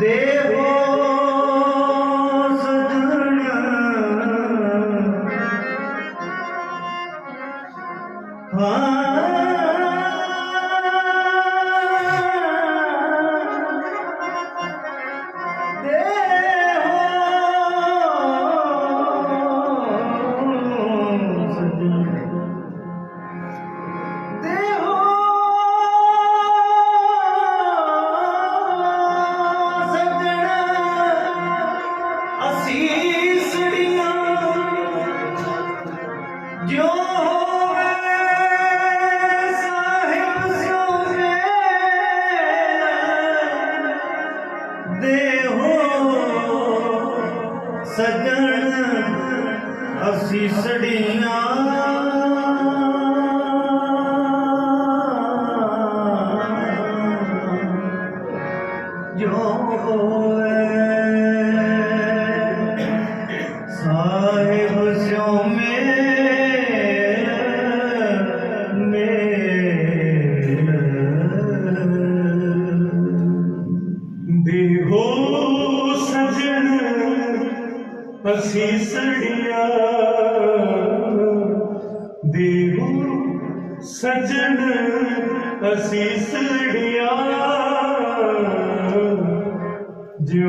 Devo ਕਰਦੇ ਹੋ ਸਜਣ ਅਸੀਂ ਸੜੀ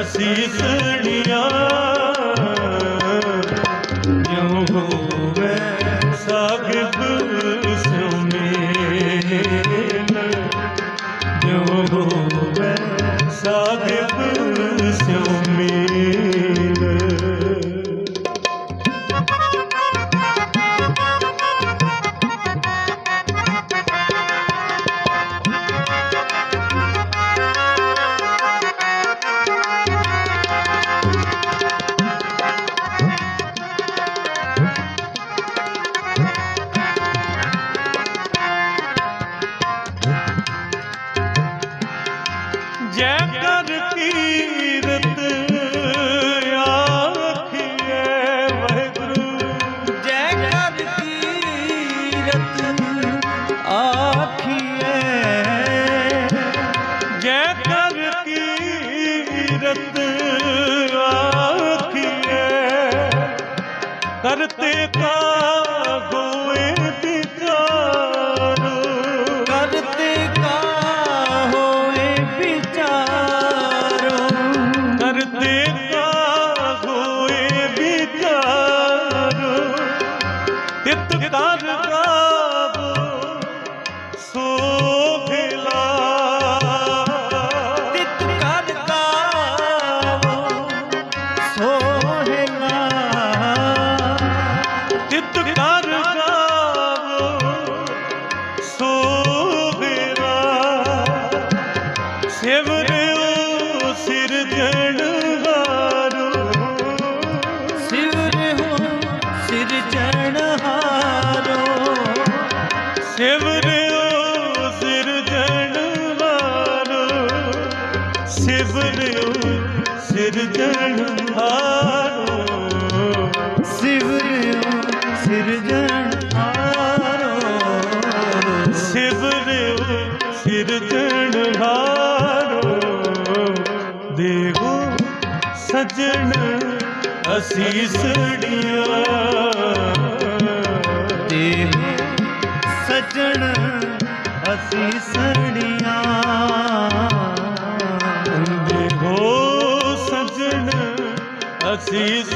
ਹਸੀਸਣੀਆਂ ਅਸੀਸੜੀਆਂ ਤੇ ਸਜਣ ਅਸੀਸੜੀਆਂ ਅੰਦੇ ਹੋ ਸਜਣ ਅਸੀਸ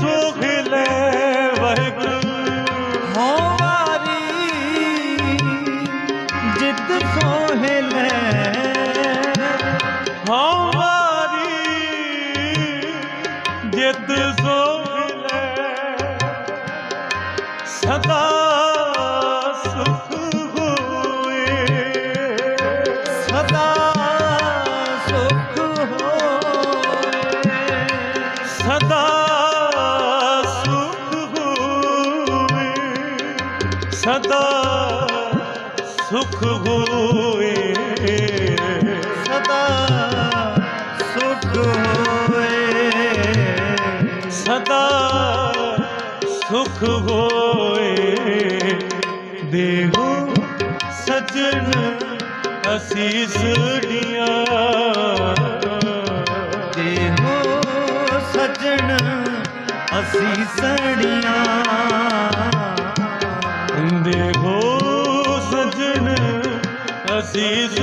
ਸੁਖ ਲੈ ਵਾਹਿਗੁਰੂ ਹਾਂ ਹੋਏ। ਦੇਹੋ ਸਜਣ ਅਸੀਸ ਦੀਆਂ। ਦੇਹੋ ਸਜਣ ਅਸੀਸ ਦੀਆਂ। ਦੇਹੋ ਸਜਣ ਅਸੀਸ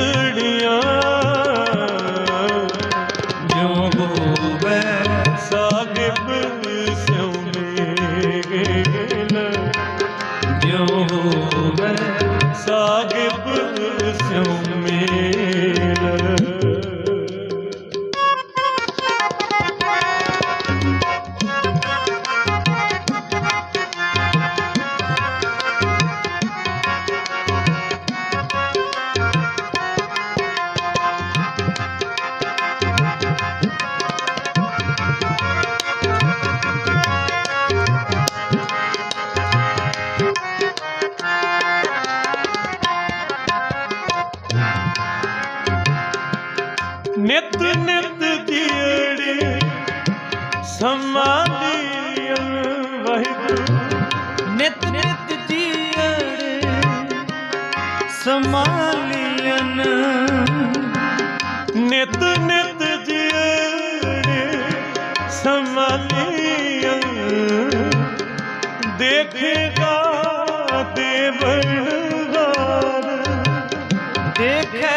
দেখে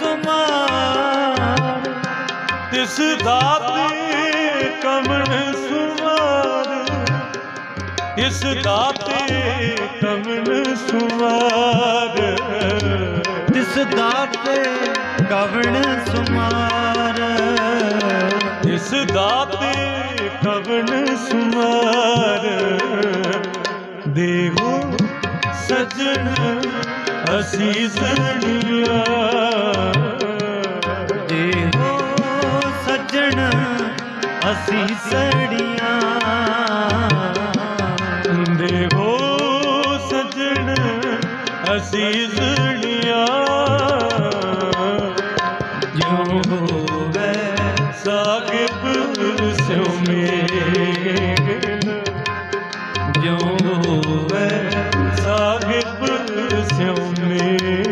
ਸੁਮਾਰ। ਤਿਸ ਦਾਤੇ ਕਮਣ ਸੁਮਾਰ। ਤਿਸ ਦਾਤੇ ਕਮਣ ਸੁਮਾਰ। ਤਿਸ ਦਾਤੇ ਕਵਣ ਸੁਮਾਰ। ਤਿਸ ਦਾਤੇ ਕਵਣ ਸੁਮਾਰ। ਦੇਹੋ ਸਜਣ ਅਸੀਂ ਸੜੀਆਂ ਦੇਹੋ ਸੱਜਣ ਅਸੀਂ ਸੜੀਆਂ ਦੇਹੋ ਸੱਜਣ ਅਸੀਂ ਸੜੀਆਂ ਜਿਉ ਹੋਵੇ ਸਾਹਿਬ ਸਿਉ ਮੇਲ ਜਿਉ ਹੋਵੇ ਸਾਹਿਬ ਸਿਉ ਮੇਲ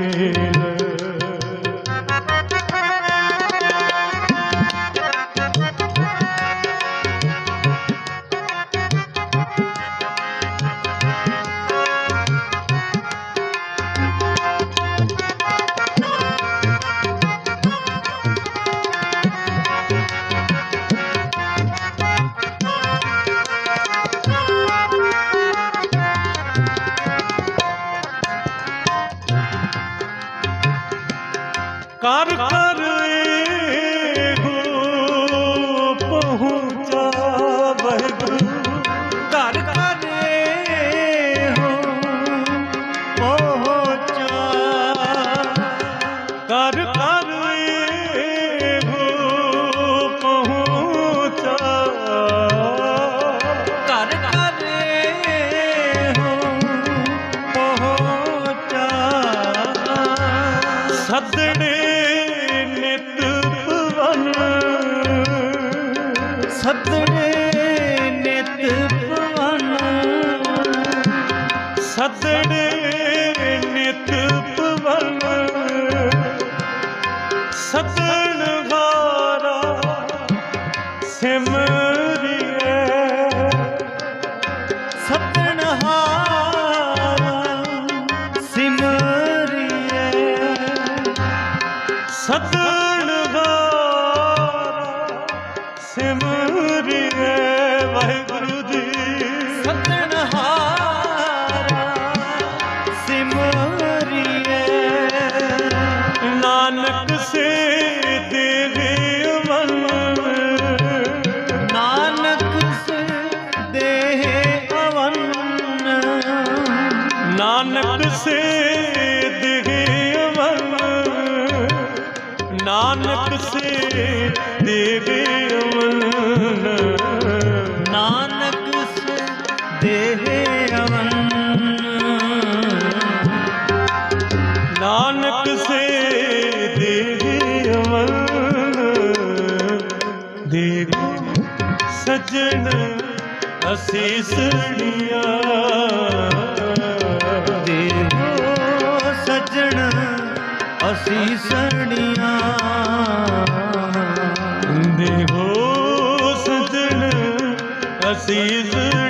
ਦੇਹ ਅਵਨ ਨਾਨਕ ਸੇ ਦੇਹ ਅਮਨ ਦੇਵ ਸਜਣ ਅਸੀਸੜੀਆਂ ਦੇਵੋ ਸਜਣ ਅਸੀਂ ਸੜੀਆਂ ਦੇਹੋ ਸਜਣ ਅਸੀਸੜੀਆਂ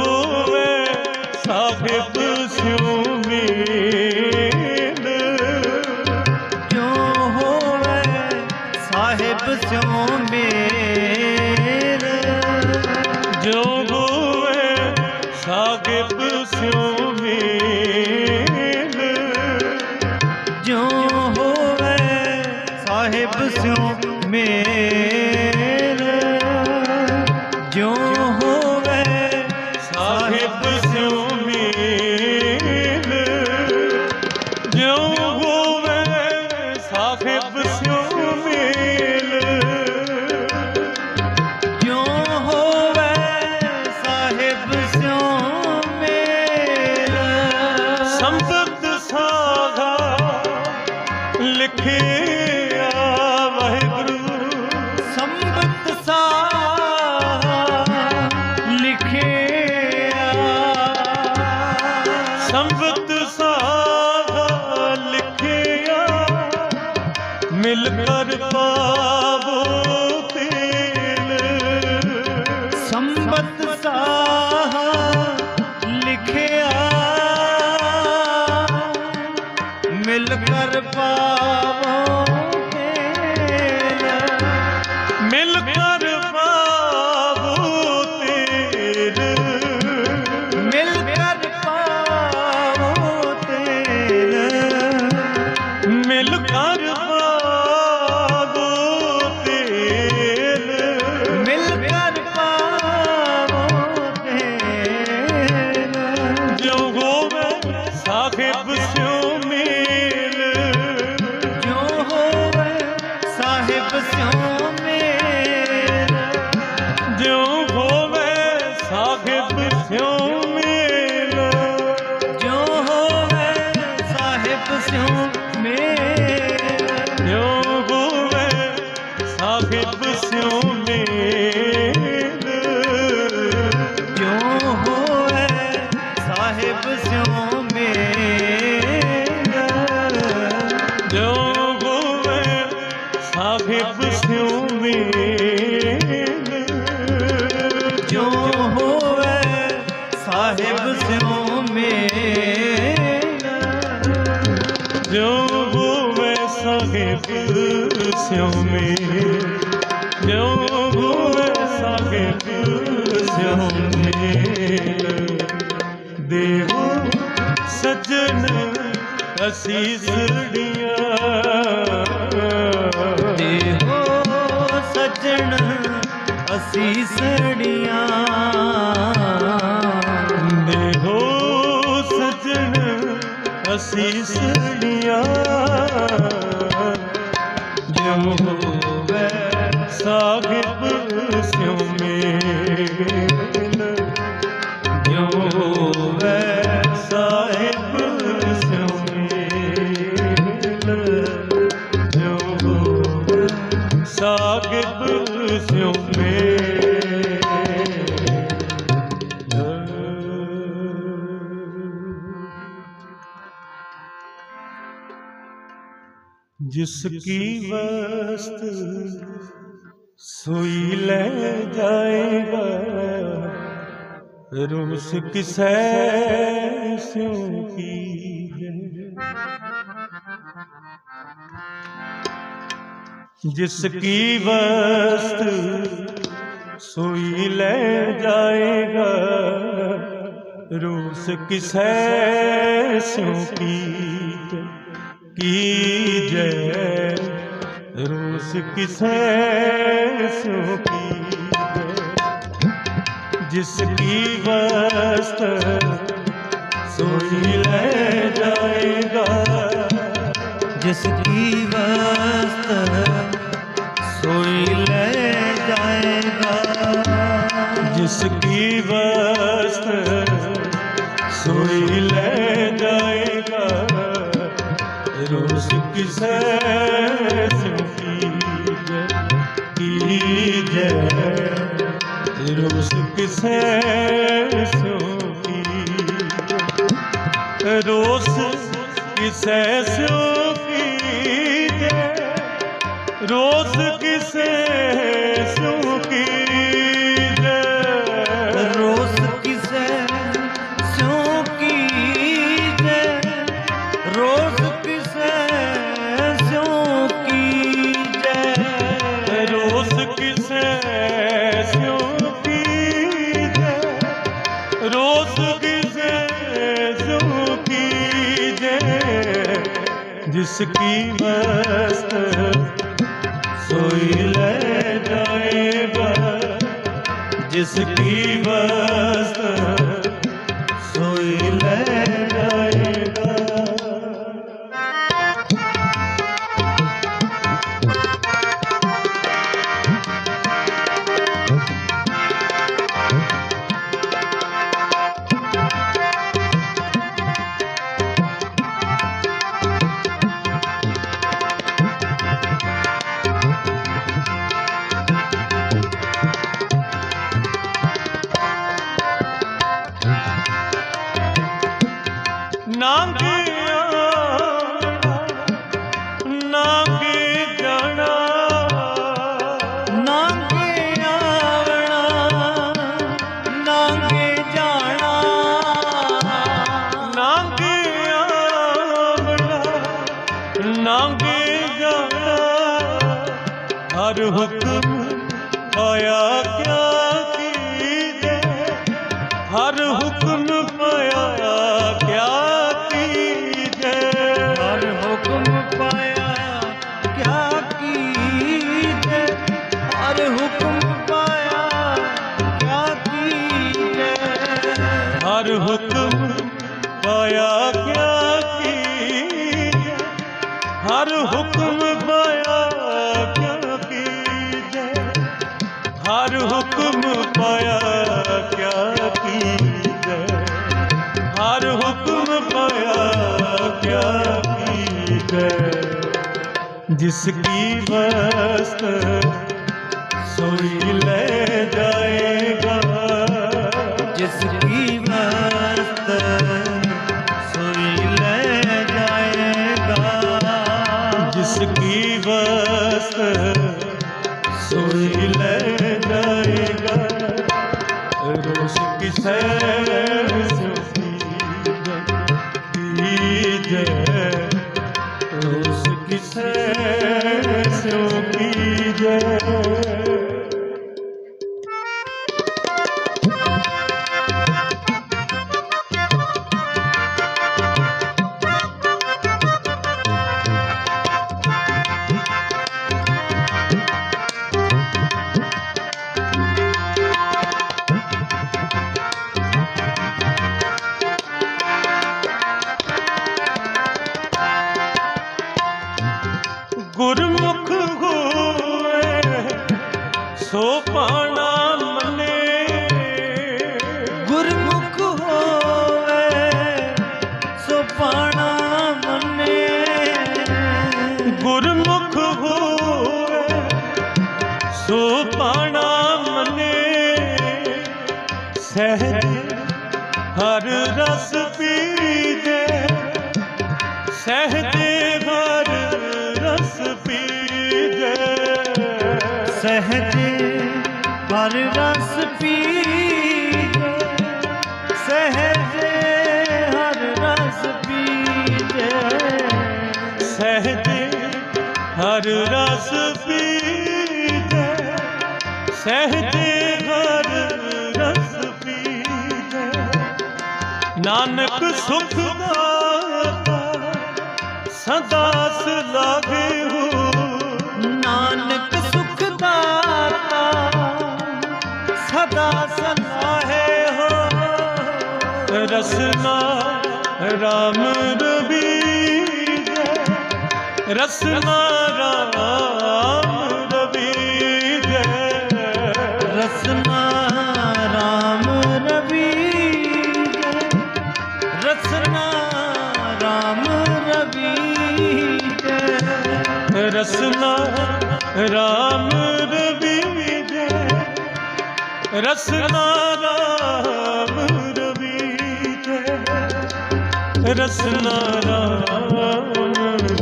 ਜੋ ਹੋਵੇ ਸਾਹਿਬ ਸੰਪਤ ਸਾਧਾ ਲਿਖਿਆ ਸਾਹਿਬ ਸਿਉ ਮੇਲ ਜੋ ਹੋਵੇ ਸਾਹਿਬ ਸਿਉ ਮੇਰ ਜੋ ਹੋਵੇ ਸਾਹਿਬ ਸਿਉ ਮੇਲ ਜੋ ਹੋਵੇ ਸਾਹਿਬ ਸਿਉ ਮੇਲ ਦੇਵੋ ਸਜਣ ਅਸੀਸੜੀਆਂ ਅਸੀਂ ਸੜੀਆਂ ਦੇਹੋ ਸਜਣ ਅਸੀਸੜੀਆਂ ਜੋ ਹੋਵੇ ਸਾਹਿਬ ਸਿਉ ਮੇਲ ਜਿਸ ਕੀ ਵਸਤ ਸੋਈ ਲੈ ਜਾਏਗਾ? ਰੂਸ ਕਿਸੈ ਸਿਉ ਕੀ ਜਿਸ ਕੀ ਵਸਤ ਸੋਈ ਲੈ ਜਾਏਗਾ? ਰੂਸ ਕਿਸੈ ਸਿਉ ਕੀ ਕੀ ਜੈ ਰੂਸ ਕਿਸੈ ਸਿਉ ਕੀ ਜਿਸ ਕੀ ਵਸਤ ਰੋਸ ਕਿਸੈ ਸਿਉ ਕੀ ਰੋਸ ਕਿਸੇ ਸਿਉ ਕੀ ਰੋਸ ਕਿਸੈ ਜਿਸ হক जिसकी वस्त सोई ले ਸਹਜ ਹਰ ਰਸ ਪੀਜੈ ਸਹਜ ਹਰ ਰਸ ਪੀਜੈ ਸਹਿਜ ਹਰ ਰਸ ਪੀਜੈ ਸਹਿਜ ਹਰ ਰਸ ਪੀਜੈ ਨਾਨਕ ਸੁਖ ਦਾਤਾ ਸਦਾ ਸਲਾਗੇ ਸਦਾ ਸਲਾਹੇ ਹੋ ਰਸਨਾ ਰਾਮ ਰਬੀਜੈ ਰਸਨਾ ਰਾਮ ਰਬੀਜੈ ਰਸਨਾ ਰਾਮ ਰਵੀ ਰਸਨਾ ਰਾਮ ਰਵੀ ਰਸਨਾ ਰਾਮ ਰਸਨਾ ਰਾਮ ਰਬੀਜੈ ਰਸਨਾ ਰਾਮ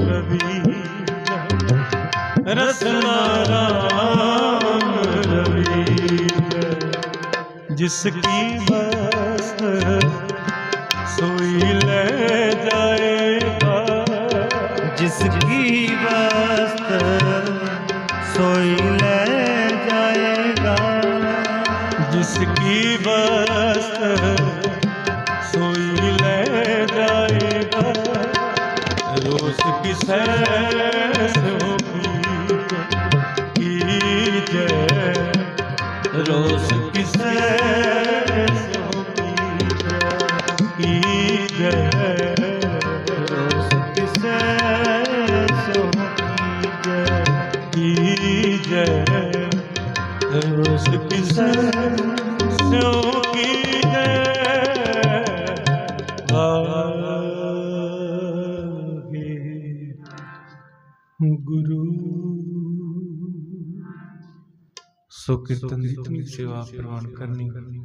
ਰਵੀ ਰਸਨਾ ਰਾਮ ਰਬੀਜੈ ਜਿਸ ਕੀ जिसकी बस सोई ले जाए रोज की की जय रोज की सैर ਸੋ ਕੀਰਤਨ ਦੀ ਧੁਨੀ ਸੇਵਾ ਪ੍ਰਵਾਨ ਕਰਨੀ।